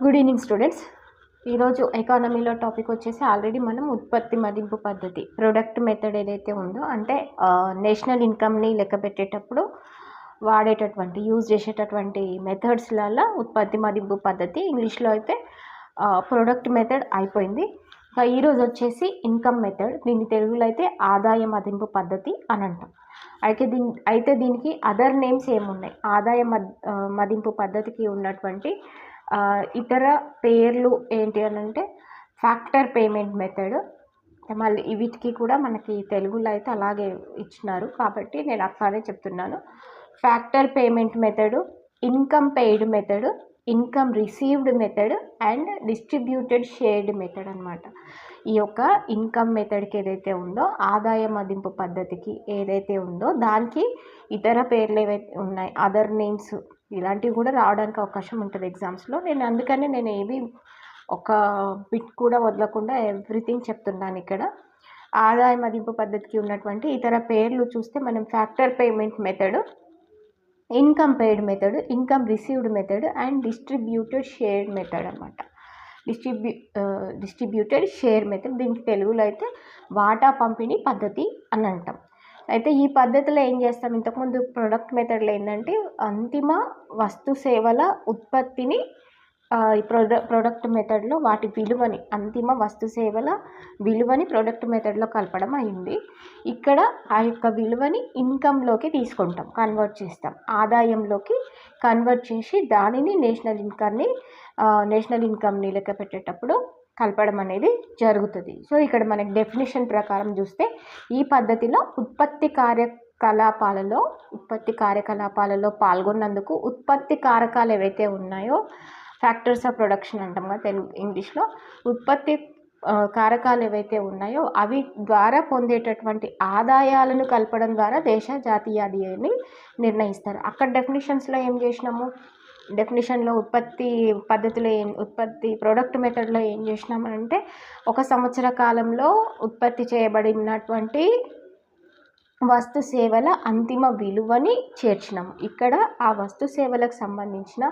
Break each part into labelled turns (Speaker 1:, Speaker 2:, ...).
Speaker 1: Good evening students ఈరోజు ఎకానమీలో topic వచ్చేసి ఆల్రెడీ మనం ఉత్పత్తి మదింపు పద్ధతి ప్రొడక్ట్ మెథడ్ ఏదైతే ఉందో అంటే నేషనల్ ఇన్కమ్ని లెక్క పెట్టేటప్పుడు వాడేటటువంటి యూజ్ చేసేటటువంటి మెథడ్స్లలో ఉత్పత్తి మదింపు పద్ధతి ఇంగ్లీష్లో అయితే ప్రొడక్ట్ మెథడ్ అయిపోయింది. ఇంకా ఈరోజు వచ్చేసి ఇన్కమ్ మెథడ్ దీన్ని తెలుగులో అయితే ఆదాయ మదింపు పద్ధతి అని అంటాం. అయితే దీని అయితే దీనికి అదర్ నేమ్స్ ఏమున్నాయి? ఆదాయ మద్ మదింపు పద్ధతికి ఉన్నటువంటి ఇతర పేర్లు ఏంటి అని అంటే ఫ్యాక్టర్ పేమెంట్ మెథడ్. మళ్ళీ వీటికి కూడా మనకి తెలుగులో అయితే అలాగే ఇచ్చినారు. కాబట్టి నేను అట్లానే చెప్తున్నాను. Factor payment method income paid method income received method and distributed shared method అనమాట ఈ యొక్క ఇన్కమ్ మెథడ్కి ఏదైతే ఉందో ఆదాయ మదింపు పద్ధతికి ఏదైతే ఉందో దానికి ఇతర పేర్లు ఏవైతే ఉన్నాయి అదర్ నేమ్స్ ఇలాంటివి కూడా రావడానికి అవకాశం ఉంటుంది ఎగ్జామ్స్లో నేను అందుకని నేను ఏవి ఒక బిట్ కూడా వదలకుండా ఎవ్రీథింగ్ చెప్తున్నాను ఇక్కడ. ఆదాయ మదింపు పద్ధతికి ఉన్నటువంటి ఇతర పేర్లు చూస్తే మనం factor payment method income paid method income received method and distributed share method అనమాట డిస్ట్రిబ్యూ డిస్ట్రిబ్యూటెడ్ షేర్ మెథడ్ దీనికి తెలుగులో అయితే వాటా పంపిణీ పద్ధతి అని అంటాం. అయితే ఈ పద్ధతిలో ఏం చేస్తాం? ఇంతకుముందు ప్రొడక్ట్ మెథడ్లో ఏంటంటే అంతిమ వస్తు సేవల ఉత్పత్తిని ఈ ప్రొడ ప్రొడక్ట్ మెథడ్లో వాటి విలువని అంతిమ వస్తు సేవల విలువని ప్రొడక్ట్ మెథడ్లో కలపడం అయింది. ఇక్కడ ఆ యొక్క విలువని ఇన్కంలోకి తీసుకుంటాం కన్వర్ట్ చేస్తాం. ఆదాయంలోకి కన్వర్ట్ చేసి దానిని నేషనల్ ఇన్కమ్ని నేషనల్ ఇన్కమ్ని లెక్క పెట్టేటప్పుడు కలపడం అనేది జరుగుతుంది. సో ఇక్కడ మనకి డెఫినేషన్ ప్రకారం చూస్తే ఈ పద్ధతిలో ఉత్పత్తి కార్యకలాపాలలో ఉత్పత్తి కార్యకలాపాలలో పాల్గొన్నందుకు ఉత్పత్తి కారకాలు ఏవైతే ఉన్నాయో ఫ్యాక్టర్స్ ఆఫ్ ప్రొడక్షన్ అంటాం కదా తెలుగు ఇంగ్లీష్లో ఉత్పత్తి కారకాలు ఏవైతే ఉన్నాయో అవి ద్వారా పొందేటటువంటి ఆదాయాలను కలపడం ద్వారా దేశ జాతీయాన్ని నిర్ణయిస్తారు. అక్కడ డెఫినేషన్స్లో ఏం చేసినాము? డెఫినేషన్లో ఉత్పత్తి పద్ధతిలో ఏం ఉత్పత్తి ప్రోడక్ట్ మెథడ్లో ఏం చేసినామంటే ఒక సంవత్సర కాలంలో ఉత్పత్తి చేయబడినటువంటి వస్తు సేవల అంతిమ విలువని చేర్చినాము ఇక్కడ ఆ వస్తు సేవలకు సంబంధించిన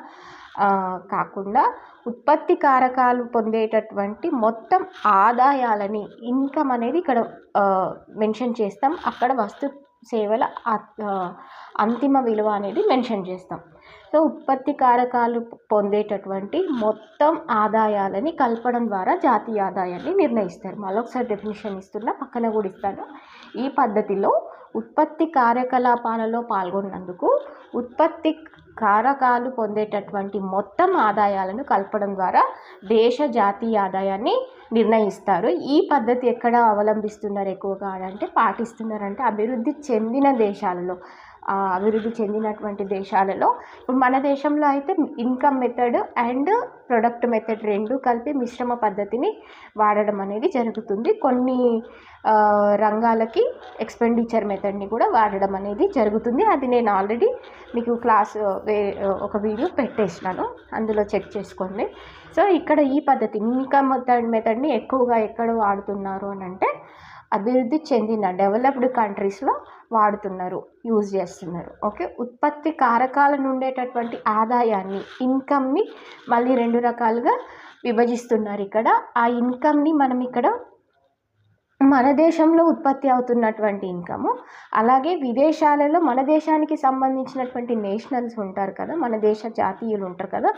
Speaker 1: కాకుండా ఉత్పత్తి కారకాలు పొందేటటువంటి మొత్తం ఆదాయాలని ఇన్కమ్ అనేది ఇక్కడ మెన్షన్ చేస్తాం. అక్కడ వస్తు సేవల అంతిమ విలువ అనేది మెన్షన్ చేస్తాం. సో ఉత్పత్తి కారకాలు పొందేటటువంటి మొత్తం ఆదాయాలని కలపడం ద్వారా జాతీయ ఆదాయాన్ని నిర్ణయిస్తారు. మళ్ళొకసారి డెఫినేషన్ ఇస్తున్నా పక్కన కూడా ఇస్తాను. ఈ పద్ధతిలో ఉత్పత్తి కార్యకలాపాలలో పాల్గొన్నందుకు ఉత్పత్తి కారకాలు పొందేటటువంటి మొత్తం ఆదాయాలను కలపడం ద్వారా దేశ జాతీయ ఆదాయాన్ని నిర్ణయిస్తారు. ఈ పద్ధతి ఎక్కడ అవలంబిస్తున్నారు? ఎక్కువగా అంటే పాటిస్తున్నారంటే అభివృద్ధి చెందిన దేశాలలో. అభివృద్ధి చెందినటువంటి దేశాలలో. ఇప్పుడు మన దేశంలో అయితే income method and product method రెండు కలిపి మిశ్రమ పద్ధతిని వాడడం అనేది జరుగుతుంది. కొన్ని రంగాలకి ఎక్స్పెండిచర్ మెథడ్ని కూడా వాడడం అనేది జరుగుతుంది. అది నేను ఆల్రెడీ మీకు క్లాస్ వే ఒక వీడియో పెట్టేసినాను. అందులో చెక్ చేసుకోండి. సో ఇక్కడ ఈ పద్ధతి ఇన్కమ్ మెథడ్ మెథడ్ని ఎక్కువగా ఎక్కడ వాడుతున్నారు అని అంటే అభివృద్ధి చెందిన డెవలప్డ్ కంట్రీస్లో వాడుతున్నారు యూజ్ చేస్తున్నారు. ఓకే? ఉత్పత్తి కారకాల నుండేటటువంటి ఆదాయాన్ని ఇన్కమ్ని మళ్ళీ రెండు రకాలుగా విభజిస్తున్నారు ఇక్కడ. ఆ ఇన్కమ్ని మనం ఇక్కడ మన దేశంలో ఉత్పత్తి అవుతున్నటువంటి ఇన్కము అలాగే విదేశాలలో మన దేశానికి సంబంధించినటువంటి నేషనల్స్ ఉంటారు కదా మన దేశ జాతీయులు ఉంటారు కదా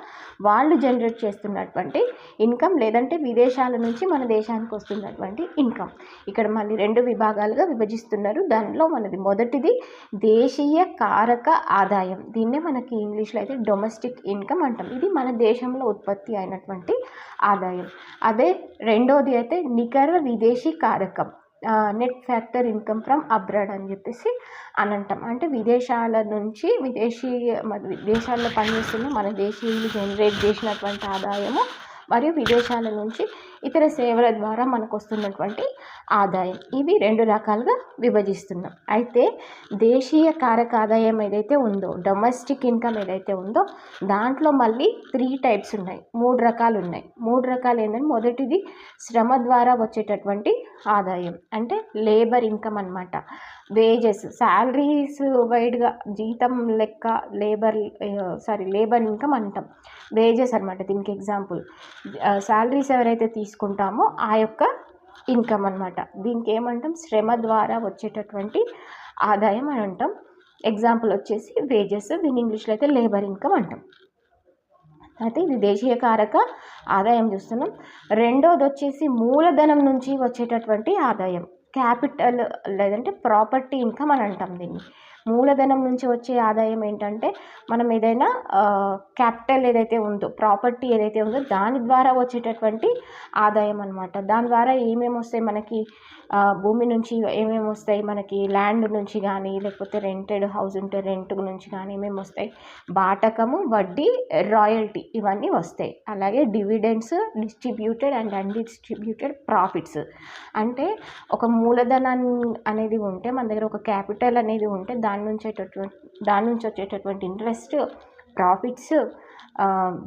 Speaker 1: వాళ్ళు జనరేట్ చేస్తున్నటువంటి ఇన్కమ్ లేదంటే విదేశాల నుంచి మన దేశానికి వస్తున్నటువంటి ఇన్కమ్ ఇక్కడ మళ్ళీ రెండు విభాగాలుగా విభజిస్తున్నారు. దానిలో మనది మొదటిది దేశీయ కారక ఆదాయం. దీన్నే మనకి ఇంగ్లీష్లో అయితే డొమెస్టిక్ ఇన్కమ్ అంటాం. ఇది మన దేశంలో ఉత్పత్తి అయినటువంటి ఆదాయం. అదే రెండోది అయితే నికర విదేశీ కారక net factor income from abroad అని చెప్పేసి అని అంటాం అంటే విదేశాల నుంచి విదేశీ విదేశాల్లో పనిచేస్తున్న మన దేశీయులు జనరేట్ చేసినటువంటి ఆదాయము మరియు విదేశాల నుంచి ఇతర సేవల ద్వారా మనకు వస్తున్నటువంటి ఆదాయం. ఇవి రెండు రకాలుగా విభజిస్తున్నాం. అయితే దేశీయ కారక ఆదాయం ఏదైతే ఉందో డొమెస్టిక్ ఇన్కమ్ ఏదైతే ఉందో దాంట్లో మళ్ళీ త్రీ టైప్స్ ఉన్నాయి. మూడు రకాలు ఉన్నాయి. మూడు రకాలు ఏంటంటే మొదటిది శ్రమ ద్వారా వచ్చేటటువంటి ఆదాయం. అంటే లేబర్ ఇన్కమ్ అనమాట వేజెస్ శాలరీస్ వైడ్గా జీతం లెక్క లేబర్ సారీ లేబర్ ఇన్కమ్ అంటాం. వేజెస్ అనమాట దీనికి ఎగ్జాంపుల్. శాలరీస్ ఎవరైతే తీసుకుంటామో ఆ యొక్క ఇన్కమ్ అనమాట దీనికి ఏమంటాం? శ్రమ ద్వారా వచ్చేటటువంటి ఆదాయం అని అంటాం. ఎగ్జాంపుల్ వచ్చేసి వేజెస్ దీని ఇంగ్లీష్లో అయితే లేబర్ ఇన్కమ్ అంటాం. అయితే ఇది దేశీయ కారక ఆదాయం చూస్తున్నాం. రెండోది వచ్చేసి మూలధనం నుంచి వచ్చేటటువంటి ఆదాయం. క్యాపిటల్ లేదంటే ప్రాపర్టీ ఇన్కమ్ అని అంటాం దీన్ని. మూలధనం నుంచి వచ్చే ఆదాయం ఏంటంటే మనం ఏదైనా క్యాపిటల్ ఏదైతే ఉందో ప్రాపర్టీ ఏదైతే ఉందో దాని ద్వారా వచ్చేటటువంటి ఆదాయం అనమాట దాని ద్వారా ఏమేమి వస్తాయి మనకి భూమి నుంచి ఏమేమి వస్తాయి? మనకి ల్యాండ్ నుంచి కానీ లేకపోతే రెంటెడ్ హౌస్ ఉంటే రెంట్ నుంచి కానీ ఏమేమి వస్తాయి? బాటకము వడ్డీ రాయల్టీ ఇవన్నీ వస్తాయి. అలాగే dividends distributed and undistributed profits. అంటే ఒక మూలధనం అనేది ఉంటే మన దగ్గర ఒక క్యాపిటల్ అనేది ఉంటే దాని నుంచి వచ్చేటటువంటి దాని నుంచి వచ్చేటటువంటి ఇంట్రెస్ట్ ప్రాఫిట్స్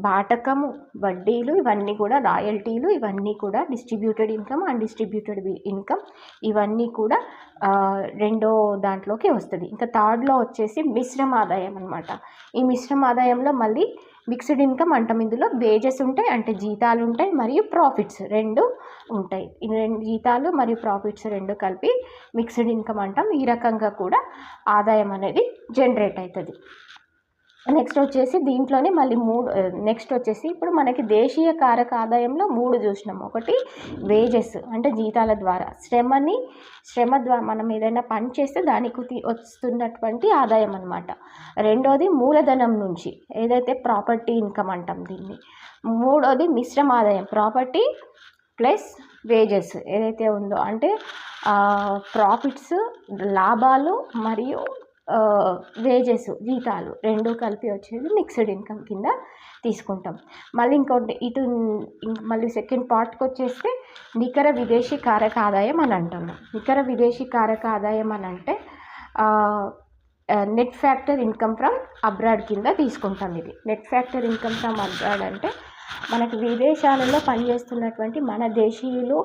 Speaker 1: బాటకము వడ్డీలు ఇవన్నీ కూడా రాయల్టీలు ఇవన్నీ కూడా distributed income and distributed income ఇవన్నీ కూడా రెండో దాంట్లోకి వస్తుంది. ఇంకా థర్డ్లో వచ్చేసి మిశ్రమ ఆదాయం అనమాట ఈ మిశ్రమ ఆదాయంలో మళ్ళీ మిక్స్డ్ ఇన్కమ్ అంటాం ఇందులో. వేజెస్ ఉంటాయి అంటే జీతాలు ఉంటాయి మరియు ప్రాఫిట్స్ రెండు ఉంటాయి. రెండు జీతాలు మరియు ప్రాఫిట్స్ రెండు కలిపి మిక్స్డ్ ఇన్కమ్ అంటాం. ఈ రకంగా కూడా ఆదాయం అనేది జనరేట్ అవుతుంది. నెక్స్ట్ వచ్చేసి దీంట్లోనే మళ్ళీ మూడు నెక్స్ట్ వచ్చేసి ఇప్పుడు మనకి దేశీయ కారక ఆదాయంలో మూడు చూసినాం. ఒకటి వేజెస్ అంటే జీతాల ద్వారా. శ్రమని శ్రమ ద్వారా మనం ఏదైనా పని చేస్తే దానికి వస్తున్నటువంటి ఆదాయం అనమాట రెండోది మూలధనం నుంచి ఏదైతే ప్రాపర్టీ ఇన్కమ్ అంటాం దీన్ని. మూడోది మిశ్రమ ఆదాయం ప్రాపర్టీ ప్లస్ వేజెస్ ఏదైతే ఉందో అంటే ప్రాఫిట్స్ లాభాలు మరియు వేజెస్ జీతాలు రెండు కలిపి వచ్చేది మిక్స్డ్ ఇన్కమ్ కింద తీసుకుంటాం. మళ్ళీ ఇంకోటి ఇటు మళ్ళీ సెకండ్ పార్ట్కి వచ్చేస్తే నికర విదేశీ కారక ఆదాయం అని అంటున్నాం నికర విదేశీ కారక ఆదాయం అని అంటే net factor income from abroad కింద తీసుకుంటాం ఇది. Net factor income from abroad అంటే మనకు విదేశాలలో పనిచేస్తున్నటువంటి మన దేశీయులు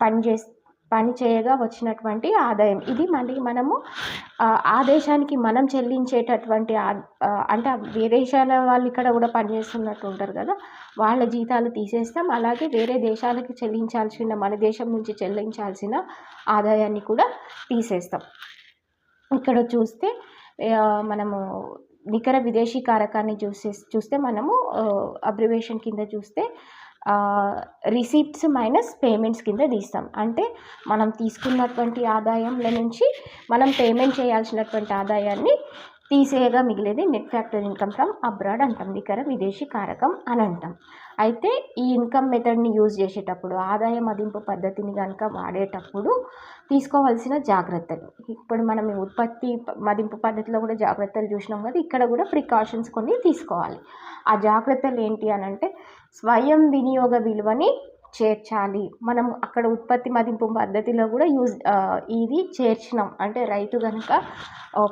Speaker 1: పనిచేస్తే పని చేయగా వచ్చినటువంటి ఆదాయం. ఇది మళ్ళీ మనము ఆ దేశానికి మనం చెల్లించేటటువంటి అంటే విదేశాల వాళ్ళు ఇక్కడ కూడా పనిచేస్తున్నట్టు ఉంటారు కదా వాళ్ళ జీతాలు తీసేస్తాం. అలాగే వేరే దేశాలకి చెల్లించాల్సిన మన దేశం నుంచి చెల్లించాల్సిన ఆదాయాన్ని కూడా తీసేస్తాం. ఇక్కడ చూస్తే మనము నికర విదేశీ కారకాన్ని చూసే చూస్తే మనము అబ్రివేషన్ కింద చూస్తే రిసీప్ట్స్ మైనస్ పేమెంట్స్ కింద తీస్తాం. అంటే మనం తీసుకున్నటువంటి ఆదాయంలో నుంచి మనం పేమెంట్ చేయాల్సినటువంటి ఆదాయాన్ని తీసేయగా మిగిలేది net factor income from abroad అంటాం. నికర విదేశీ కారకం అని అంటాం. అయితే ఈ ఇన్కమ్ మెథడ్ని యూజ్ చేసేటప్పుడు ఆదాయ మదింపు పద్ధతిని కనుక వాడేటప్పుడు తీసుకోవాల్సిన జాగ్రత్తలు. ఇప్పుడు మనం ఉత్పత్తి మదింపు పద్ధతిలో కూడా జాగ్రత్తలు చూసినాం కదా ఇక్కడ కూడా ప్రికాషన్స్ కొన్ని తీసుకోవాలి. ఆ జాగ్రత్తలు ఏంటి అని అంటే స్వయం వినియోగ విలువని చేర్చాలి. మనం అక్కడ ఉత్పత్తి మదింపు పద్ధతిలో కూడా యూజ్ ఇది చేర్చినాం. అంటే రైతు కనుక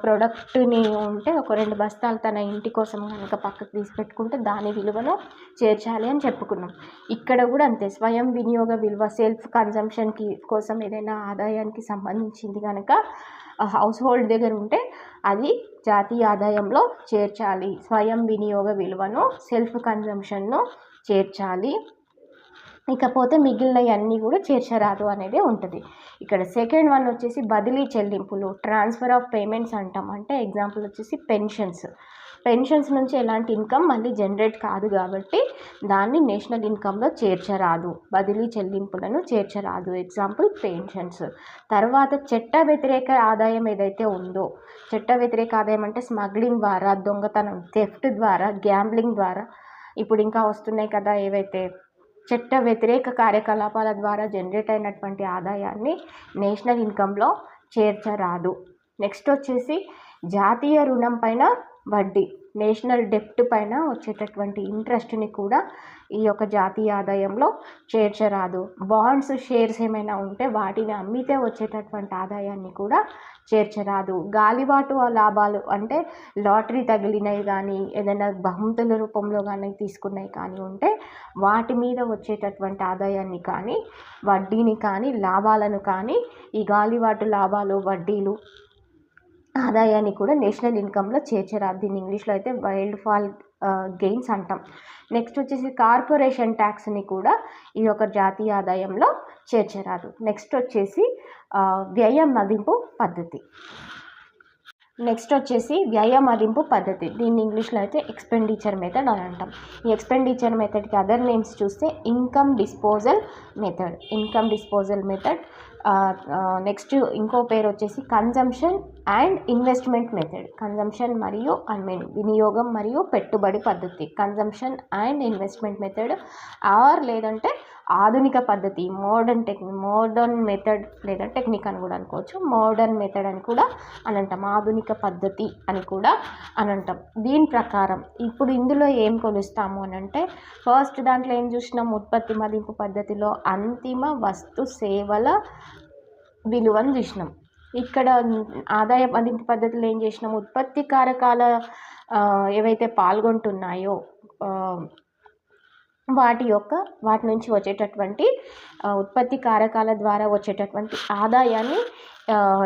Speaker 1: ప్రోడక్ట్ని ఉంటే ఒక రెండు బస్తాలు తన ఇంటి కోసం కనుక పక్కకు తీసి పెట్టుకుంటే దాని విలువను చేర్చాలి అని చెప్పుకున్నాం. ఇక్కడ కూడా అంతే. స్వయం వినియోగ విలువ సెల్ఫ్ కన్జంప్షన్కి కోసం ఏదైనా ఆదాయానికి సంబంధించింది కనుక హౌస్ హోల్డ్ దగ్గర ఉంటే అది జాతీయ ఆదాయంలో చేర్చాలి. స్వయం వినియోగ విలువను సెల్ఫ్ కన్జంప్షన్ను చేర్చాలి. ఇకపోతే మిగిలినవి అన్నీ కూడా చేర్చరాదు అనేది ఉంటుంది. ఇక్కడ సెకండ్ వన్ వచ్చేసి బదిలీ చెల్లింపులు ట్రాన్స్ఫర్ ఆఫ్ పేమెంట్స్ అంటాం. అంటే ఎగ్జాంపుల్ వచ్చేసి పెన్షన్స్ పెన్షన్స్ నుంచి ఎలాంటి ఇన్కమ్ మళ్ళీ జనరేట్ కాదు కాబట్టి దాన్ని నేషనల్ ఇన్కంలో చేర్చరాదు. బదిలీ చెల్లింపులను చేర్చరాదు. ఎగ్జాంపుల్ పెన్షన్స్ తర్వాత చట్ట వ్యతిరేక ఆదాయం ఏదైతే ఉందో చట్ట వ్యతిరేక ఆదాయం అంటే స్మగ్లింగ్ ద్వారా దొంగతనం థెఫ్ట్ ద్వారా గ్యాంబ్లింగ్ ద్వారా ఇప్పుడు ఇంకా వస్తున్నాయి కదా ఏవైతే చట్ట వ్యతిరేక కార్యకలాపాల ద్వారా జనరేట్ అయినటువంటి ఆదాయాన్ని నేషనల్ ఇన్కంలో చేర్చరాదు. నెక్స్ట్ వచ్చేసి జాతీయ రుణం పైన వడ్డీ. నేషనల్ డెప్ట్ పైన వచ్చేటటువంటి ఇంట్రెస్ట్ని కూడా ఈ యొక్క జాతీయ ఆదాయంలో చేర్చరాదు. బాండ్స్ షేర్స్ ఏమైనా ఉంటే వాటిని అమ్మితే వచ్చేటటువంటి ఆదాయాన్ని కూడా చేర్చరాదు. గాలిబాటు లాభాలు అంటే లాటరీ తగిలినవి కానీ ఏదైనా బహుమతుల రూపంలో కానీ తీసుకున్నవి కానీ ఉంటే వాటి మీద వచ్చేటటువంటి ఆదాయాన్ని కానీ వడ్డీని కానీ లాభాలను కానీ ఈ గాలిబాటు లాభాలు వడ్డీలు ఆదాయాన్ని కూడా నేషనల్ ఇన్కంలో చేర్చరాదు దీన్ని ఇంగ్లీష్లో అయితే వైల్డ్ ఫాల్ గెయిన్స్ అంటాం. నెక్స్ట్ వచ్చేసి కార్పొరేషన్ ట్యాక్స్ని కూడా ఈ యొక్క జాతీయ ఆదాయంలో చేర్చరాదు నెక్స్ట్ వచ్చేసి వ్యయ మదింపు పద్ధతి. నెక్స్ట్ వచ్చేసి వ్యయ మదింపు పద్ధతి. దీన్ని ఇంగ్లీష్లో అయితే ఎక్స్పెండిచర్ మెథడ్ అని అంటాం. ఈ ఎక్స్పెండిచర్ మెథడ్కి అదర్ నేమ్స్ చూస్తే income disposal method. Income disposal method next ఇంకో పేరు వచ్చేసి consumption and investment method consumption మరియు ఐ మీన్ వినియోగం మరియు పెట్టుబడి పద్ధతి. Consumption and investment method or లేదంటే ఆధునిక పద్ధతి మోడర్న్ టెక్నిక్ మోడర్న్ మెథడ్ లేదా టెక్నిక్ అని కూడా అనుకోవచ్చు. మోడర్న్ మెథడ్ అని కూడా అని అంటాం. ఆధునిక పద్ధతి అని కూడా అని అంటాం. దీని ప్రకారం ఇప్పుడు ఇందులో ఏం కొలుస్తాము అని అంటే ఫస్ట్ దాంట్లో ఏం చూసినాం? ఉత్పత్తి మదింపు పద్ధతిలో అంతిమ వస్తు సేవల విలువను చూసినాం. ఇక్కడ ఆదాయ మదింపు పద్ధతిలో ఏం చేసినాము ఉత్పత్తి కారకాల ఏవైతే పాల్గొంటున్నాయో వాటి యొక్క వాటి నుంచి వచ్చేటటువంటి ఉత్పత్తి కారకాల ద్వారా వచ్చేటటువంటి ఆదాయాన్ని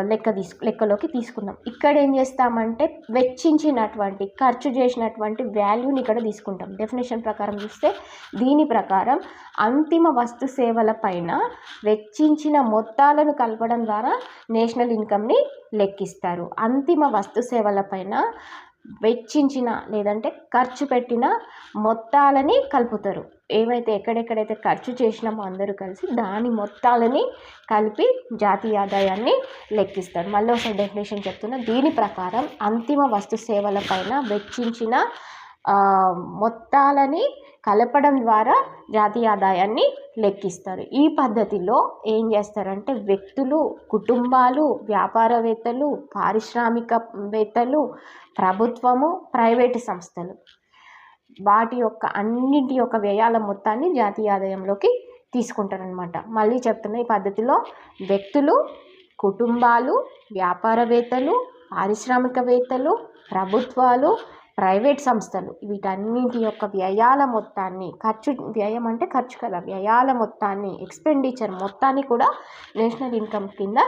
Speaker 1: లెక్క తీసు లెక్కలోకి తీసుకున్నాం ఇక్కడ ఏం చేస్తామంటే వెచ్చించినటువంటి ఖర్చు చేసినటువంటి వాల్యూని ఇక్కడ తీసుకుంటాం. డెఫినేషన్ ప్రకారం చూస్తే దీని ప్రకారం అంతిమ వస్తు సేవల పైన వెచ్చించిన మొత్తాలను కలపడం ద్వారా నేషనల్ ఇన్కమ్ని లెక్కిస్తారు. అంతిమ వస్తు సేవల పైన వెచ్చించిన లేదంటే ఖర్చు పెట్టిన మొత్తాలని కలుపుతారు. ఏవైతే ఎక్కడెక్కడైతే ఖర్చు చేసినామో అందరూ కలిసి దాని మొత్తాలని కలిపి జాతీయ ఆదాయాన్ని లెక్కిస్తారు. మళ్ళీ ఒకసారి డెఫినేషన్ చెప్తున్నా. దీని ప్రకారం అంతిమ వస్తు సేవల పైన వెచ్చించిన మొత్తాలని కలపడం ద్వారా జాతీయ ఆదాయాన్ని లెక్కిస్తారు. ఈ పద్ధతిలో ఏం చేస్తారంటే వ్యక్తులు కుటుంబాలు వ్యాపారవేత్తలు పారిశ్రామికవేత్తలు ప్రభుత్వము ప్రైవేటు సంస్థలు వాటి యొక్క అన్నింటి యొక్క వ్యయాల మొత్తాన్ని జాతీయ ఆదాయంలోకి తీసుకుంటారనమాట మళ్ళీ చెప్తున్న ఈ పద్ధతిలో వ్యక్తులు కుటుంబాలు వ్యాపారవేత్తలు పారిశ్రామికవేత్తలు ప్రభుత్వాలు ప్రైవేట్ సంస్థలు వీటన్నింటి యొక్క వ్యయాల మొత్తాన్ని ఖర్చు వ్యయం అంటే ఖర్చు కదా వ్యయాల మొత్తాన్ని ఎక్స్పెండిచర్ మొత్తాన్ని కూడా నేషనల్ ఇన్కమ్ కింద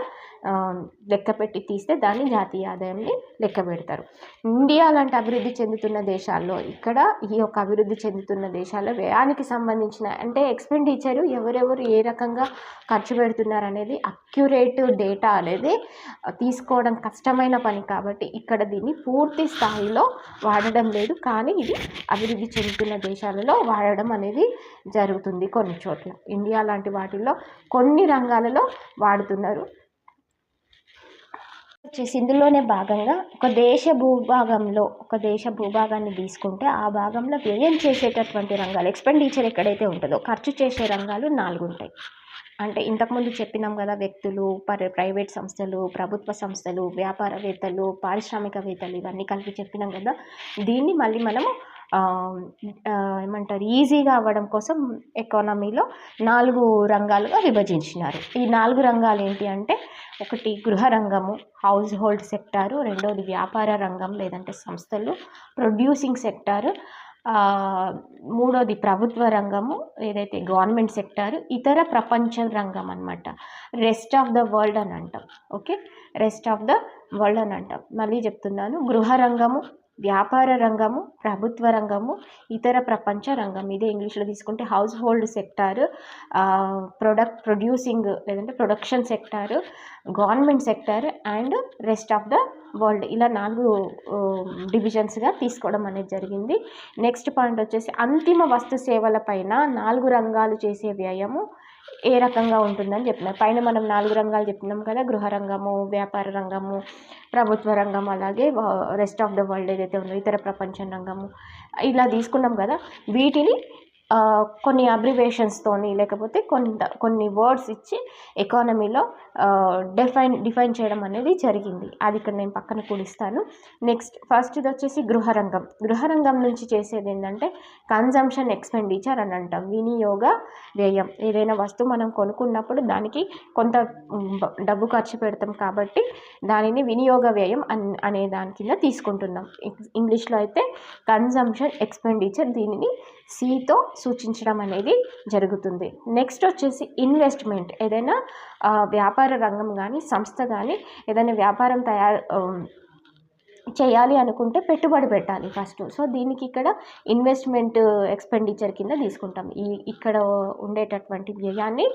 Speaker 1: లెక్క పెట్టి తీస్తే దాన్ని జాతీయ ఆదాయాన్ని లెక్క పెడతారు. ఇండియా లాంటి అభివృద్ధి చెందుతున్న దేశాల్లో ఇక్కడ ఈ యొక్క అభివృద్ధి చెందుతున్న దేశాల్లో వ్యయానికి సంబంధించిన అంటే ఎక్స్పెండిచర్ ఎవరెవరు ఏ రకంగా ఖర్చు పెడుతున్నారు అనేది అక్యురేట్ డేటా అనేది తీసుకోవడం కష్టమైన పని కాబట్టి ఇక్కడ దీన్ని పూర్తి స్థాయిలో వాడడం లేదు. కానీ ఇది అభివృద్ధి చెందుతున్న దేశాలలో వాడడం అనేది జరుగుతుంది కొన్ని చోట్ల. ఇండియా లాంటి వాటిల్లో కొన్ని రంగాలలో వాడుతున్నారు. వచ్చేసి ఇందులోనే భాగంగా ఒక దేశ భూభాగంలో ఒక దేశ భూభాగాన్ని తీసుకుంటే ఆ భాగంలో వ్యయం చేసేటటువంటి రంగాలు ఎక్స్పెండిచర్ ఎక్కడైతే ఉంటుందో ఖర్చు చేసే రంగాలు నాలుగు ఉంటాయి. అంటే ఇంతకుముందు చెప్పినాం కదా వ్యక్తులు పర్ ప్రైవేట్ సంస్థలు ప్రభుత్వ సంస్థలు వ్యాపారవేత్తలు పారిశ్రామికవేత్తలు ఇవన్నీ కలిపి చెప్పినాం కదా. దీన్ని మళ్ళీ మనము ఏమంటారు ఈజీగా అవ్వడం కోసం ఎకానమీలో నాలుగు రంగాలుగా విభజించినారు. ఈ నాలుగు రంగాలు ఏంటి అంటే ఒకటి గృహ రంగము హౌస్ హోల్డ్ సెక్టారు రెండోది వ్యాపార రంగం లేదంటే సంస్థలు ప్రొడ్యూసింగ్ సెక్టారు మూడోది ప్రభుత్వ రంగము ఏదైతే గవర్నమెంట్ సెక్టారు ఇతర ప్రపంచ రంగం అనమాట రెస్ట్ ఆఫ్ ద వరల్డ్ అని అంటాం okay? Rest of the world అని అంటాం. మళ్ళీ చెప్తున్నాను గృహ రంగము వ్యాపార రంగము ప్రభుత్వ రంగము ఇతర ప్రపంచ రంగం. ఇదే ఇంగ్లీష్లో తీసుకుంటే household sector product producing లేదంటే production sector government sector and rest of the world. ఇలా నాలుగు డివిజన్స్గా తీసుకోవడం అనేది జరిగింది. నెక్స్ట్ పాయింట్ వచ్చేసి అంతిమ వస్తు సేవల పైన నాలుగు రంగాలు చేసే వ్యయము ఏ రకంగా ఉంటుందని చెప్తున్నారు పైన మనం నాలుగు రంగాలు చెప్తున్నాం కదా గృహ రంగము వ్యాపార రంగము ప్రభుత్వ రంగం అలాగే రెస్ట్ ఆఫ్ ద వరల్డ్ ఏదైతే ఉందో ఇతర ప్రపంచ రంగము ఇలా తీసుకున్నాం కదా. వీటిని కొన్ని అబ్రివేషన్స్తోని లేకపోతే కొంత కొన్ని వర్డ్స్ ఇచ్చి ఎకానమీలో డిఫైన్ డిఫైన్ చేయడం అనేది జరిగింది. అది ఇక్కడ నేను పక్కన కూడిస్తాను. నెక్స్ట్ ఫస్ట్ ఇది వచ్చేసి గృహరంగం. గృహరంగం నుంచి చేసేది ఏంటంటే కన్జంప్షన్ ఎక్స్పెండిచర్ అని అంటాం. వినియోగ వ్యయం. ఏదైనా వస్తువు మనం కొనుక్కున్నప్పుడు దానికి కొంత డబ్బు ఖర్చు పెడతాం కాబట్టి దానిని వినియోగ వ్యయం అనే దాని కింద తీసుకుంటున్నాం. ఇంగ్లీష్లో అయితే కన్జంప్షన్ ఎక్స్పెండిచర్ దీనిని సితో సూచించడం అనేది జరుగుతుంది. నెక్స్ట్ వచ్చేసి ఇన్వెస్ట్మెంట్ ఏదైనా వ్యాపార వ్యాపార రంగం కానీ సంస్థ కానీ ఏదైనా వ్యాపారం తయారు చేయాలి అనుకుంటే పెట్టుబడి పెట్టాలి ఫస్ట్. సో దీనికి ఇక్కడ ఇన్వెస్ట్మెంట్ ఎక్స్పెండిచర్ కింద తీసుకుంటాం. ఈ ఇక్కడ ఉండేటటువంటి వ్యయాన్ని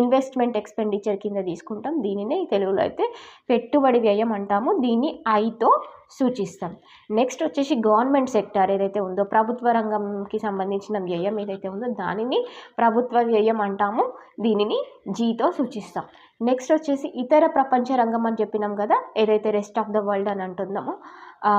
Speaker 1: ఇన్వెస్ట్మెంట్ ఎక్స్పెండిచర్ కింద తీసుకుంటాం. దీనినే తెలుగులో అయితే పెట్టుబడి వ్యయం అంటాము. దీన్ని ఐతో సూచిస్తాం. నెక్స్ట్ వచ్చేసి గవర్నమెంట్ సెక్టార్ ఏదైతే ఉందో ప్రభుత్వ రంగంకి సంబంధించిన వ్యయం ఏదైతే ఉందో దానిని ప్రభుత్వ వ్యయం అంటాము. దీనిని జీతో సూచిస్తాం. నెక్స్ట్ వచ్చేసి ఇతర ప్రపంచ రంగం అని చెప్పినాం కదా ఏదైతే రెస్ట్ ఆఫ్ ద వరల్డ్ అని అంటున్నామో ఆ,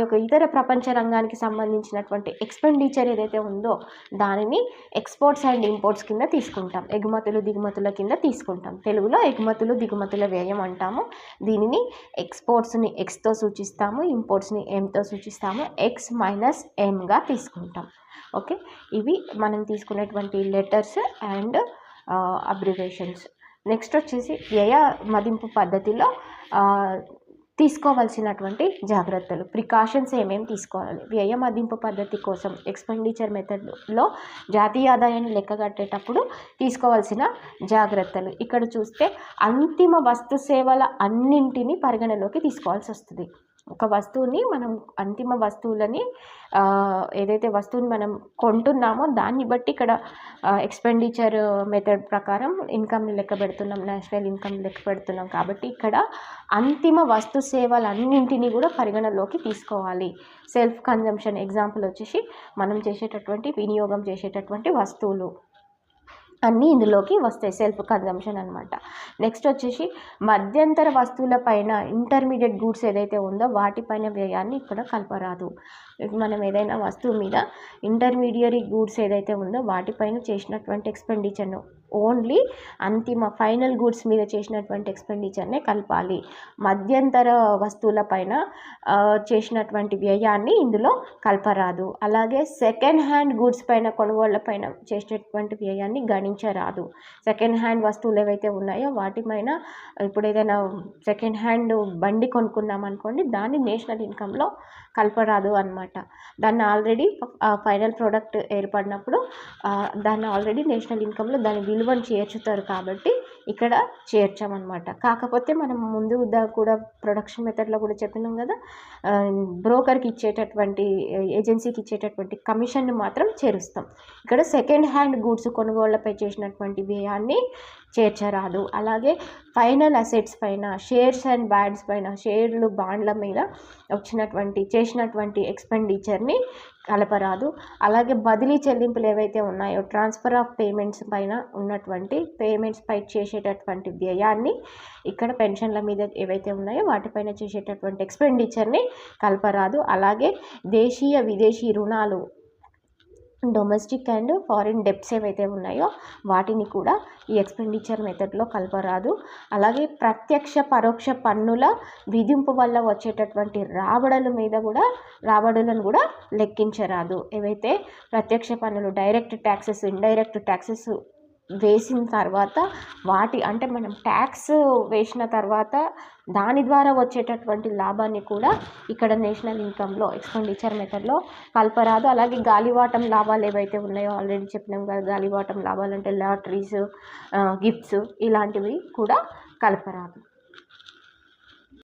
Speaker 1: యొక్క ఇతర ప్రపంచ రంగానికి సంబంధించినటువంటి ఎక్స్పెండిచర్ ఏదైతే ఉందో దానిని ఎక్స్పోర్ట్స్ అండ్ ఇంపోర్ట్స్ కింద తీసుకుంటాం. ఎగుమతులు దిగుమతుల కింద తీసుకుంటాం. తెలుగులో ఎగుమతులు దిగుమతుల వ్యయం అంటాము. దీనిని ఎక్స్పోర్ట్స్ని ఎక్స్తో సూచిస్తాము ఇంపోర్ట్స్ని ఎంతో సూచిస్తాము. ఎక్స్ మైనస్ ఎంగా తీసుకుంటాం. ఓకే ఇవి మనం తీసుకునేటువంటి లెటర్స్ అండ్ అబ్రివేషన్స్ నెక్స్ట్ వచ్చేసి వ్యయ మదింపు పద్ధతిలో తీసుకోవాల్సినటువంటి జాగ్రత్తలు ప్రికాషన్స్ ఏమేమి తీసుకోవాలి? వ్యయ మదింపు పద్ధతి కోసం ఎక్స్పెండిచర్ మెథడ్లో జాతీయ ఆదాయాన్ని లెక్కగట్టేటప్పుడు తీసుకోవాల్సిన జాగ్రత్తలు. ఇక్కడ చూస్తే అంతిమ వస్తు సేవల అన్నింటినీ పరిగణలోకి తీసుకోవాల్సి వస్తుంది. ఒక వస్తువుని మనం అంతిమ వస్తువులని ఏదైతే వస్తువుని మనం కొంటున్నామో దాన్ని బట్టి ఇక్కడ ఎక్స్పెండిచర్ మెథడ్ ప్రకారం ఇన్కమ్ని లెక్క పెడుతున్నాం నేషనల్ ఇన్కమ్ లెక్క పెడుతున్నాం. కాబట్టి ఇక్కడ అంతిమ వస్తు సేవలన్నింటినీ కూడా పరిగణలోకి తీసుకోవాలి. సెల్ఫ్ కన్జంప్షన్ ఎగ్జాంపుల్ వచ్చేసి మనం చేసేటటువంటి వినియోగం చేసేటటువంటి వస్తువులు. అన్నీ ఇందులోకి వస్తాయి సెల్ఫ్ కన్జంప్షన్ అనమాట నెక్స్ట్ వచ్చేసి మధ్యంతర వస్తువుల పైన ఇంటర్మీడియట్ గూడ్స్ ఏదైతే ఉందో వాటిపైన వ్యయాన్ని ఇక్కడ కలపరాదు. మనం ఏదైనా వస్తువు మీద ఇంటర్మీడియరీ గూడ్స్ ఏదైతే ఉందో వాటిపైన చేసినటువంటి ఎక్స్పెండిచర్ను ఓన్లీ అంతిమ ఫైనల్ గూడ్స్ మీద చేసినటువంటి ఎక్స్పెండిచర్నే కలపాలి. మధ్యంతర వస్తువుల పైన చేసినటువంటి వ్యయాన్ని ఇందులో కలపరాదు. అలాగే సెకండ్ హ్యాండ్ గూడ్స్ పైన కొనుగోళ్ళ పైన చేసినటువంటి వ్యయాన్ని గణించరాదు. సెకండ్ హ్యాండ్ వస్తువులు ఏవైతే ఉన్నాయో వాటిపైన ఇప్పుడు ఏదైనా సెకండ్ హ్యాండ్ బండి కొనుక్కున్నాం అనుకోండి దాన్ని నేషనల్ ఇన్కంలో కలపరాదు అనమాట దాన్ని ఆల్రెడీ ఫైనల్ ప్రోడక్ట్ ఏర్పడినప్పుడు దాన్ని ఆల్రెడీ నేషనల్ ఇన్కంలో దాని విలువను చేర్చుతారు కాబట్టి ఇక్కడ చేర్చామన్నమాట. కాకపోతే మనం ముందు కూడా ప్రొడక్షన్ మెథడ్లో కూడా చెప్పినాం కదా బ్రోకర్కి ఇచ్చేటటువంటి ఏజెన్సీకి ఇచ్చేటటువంటి కమిషన్ని మాత్రం చేరుస్తాం. ఇక్కడ సెకండ్ హ్యాండ్ గూడ్స్ కొనుగోళ్ళపై చేసినటువంటి వ్యయాన్ని చేర్చరాదు. అలాగే ఫైనల్ అసెట్స్ పైన షేర్స్ అండ్ బ్యాండ్స్ పైన షేర్లు బాండ్ల మీద వచ్చినటువంటి చేసినటువంటి ఎక్స్పెండిచర్ని కలపరాదు. అలాగే బదిలీ చెల్లింపులు ఏవైతే ఉన్నాయో ట్రాన్స్ఫర్ ఆఫ్ పేమెంట్స్ పైన ఉన్నటువంటి పేమెంట్స్ పై చేసేటటువంటి వ్యయాన్ని ఇక్కడ పెన్షన్ల మీద ఏవైతే ఉన్నాయో వాటిపైన చేసేటటువంటి ఎక్స్పెండిచర్ని కలపరాదు. అలాగే దేశీయ విదేశీ రుణాలు డొమెస్టిక్ అండ్ ఫారిన్ డెప్స్ ఏవైతే ఉన్నాయో వాటిని కూడా ఈ ఎక్స్పెండిచర్ మెథడ్లో కలపరాదు. అలాగే ప్రత్యక్ష పరోక్ష పన్నుల విధింపు వల్ల వచ్చేటటువంటి రాబడుల మీద కూడా రాబడులను కూడా లెక్కించరాదు. ఏవైతే ప్రత్యక్ష పన్నులు డైరెక్ట్ ట్యాక్సెస్ ఇండైరెక్ట్ ట్యాక్సెస్ వేసిన తర్వాత వాటి అంటే మనం ట్యాక్స్ వేసిన తర్వాత దాని ద్వారా వచ్చేటటువంటి లాభాన్ని కూడా ఇక్కడ నేషనల్ ఇన్కంలో ఎక్స్పెండిచర్ మెథడ్లో కలపరాదు. అలాగే గాలివాటం లాభాలు ఏవైతే ఉన్నాయో ఆల్రెడీ చెప్పినాం కదా గాలివాటం లాభాలు అంటే లాటరీస్ గిఫ్ట్స్ ఇలాంటివి కూడా కలపరాదు.